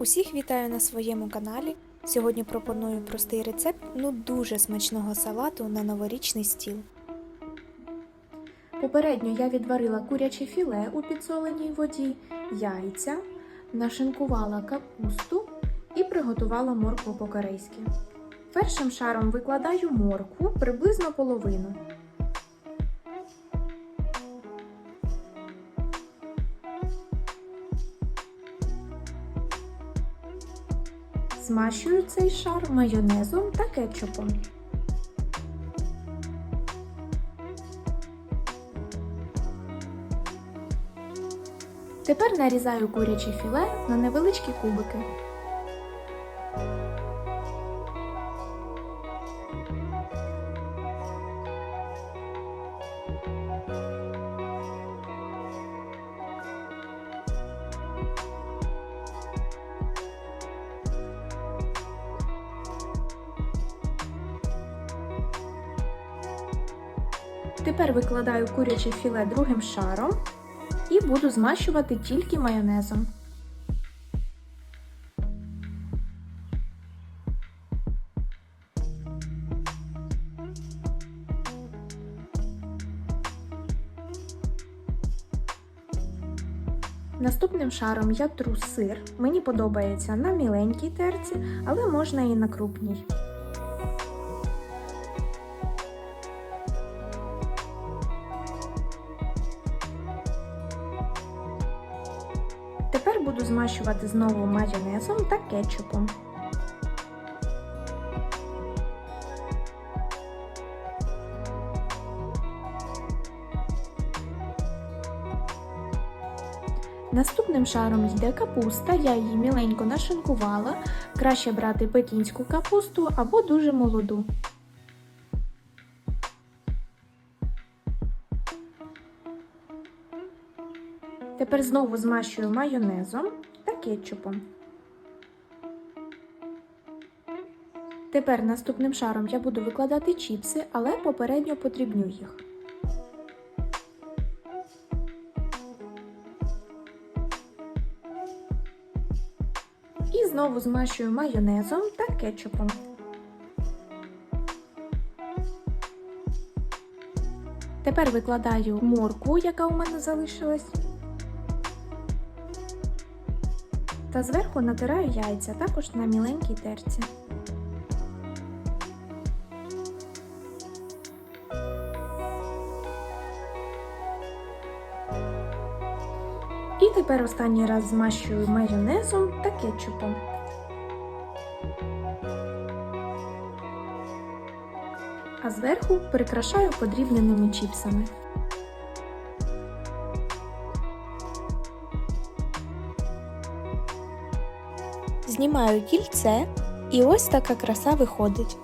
Усіх вітаю на своєму каналі. Сьогодні пропоную простий рецепт ну дуже смачного салату на новорічний стіл. Попередньо я відварила куряче філе у підсоленій воді, яйця, нашинкувала капусту і приготувала моркву по-корейськи. Першим шаром викладаю моркву приблизно половину. Змащую цей шар майонезом та кетчупом. Тепер нарізаю куряче філе на невеличкі кубики. Тепер викладаю куряче філе другим шаром і буду змащувати тільки майонезом. Наступним шаром я тру сир. Мені подобається на міленькій терці, але можна і на крупній. Тепер буду змащувати знову майонезом та кетчупом. Наступним шаром йде капуста, я її міленько нашинкувала. Краще брати пекінську капусту або дуже молоду. Тепер знову змащую майонезом та кетчупом. Тепер наступним шаром я буду викладати чіпси, але попередньо подрібню їх. І знову змащую майонезом та кетчупом. Тепер викладаю моркву, яка у мене залишилась. Та зверху натираю яйця також на міленькій терці. І тепер останній раз змащую майонезом та кетчупом. А зверху прикрашаю подрібненими чіпсами. Знімаю кільце, і ось така краса виходить.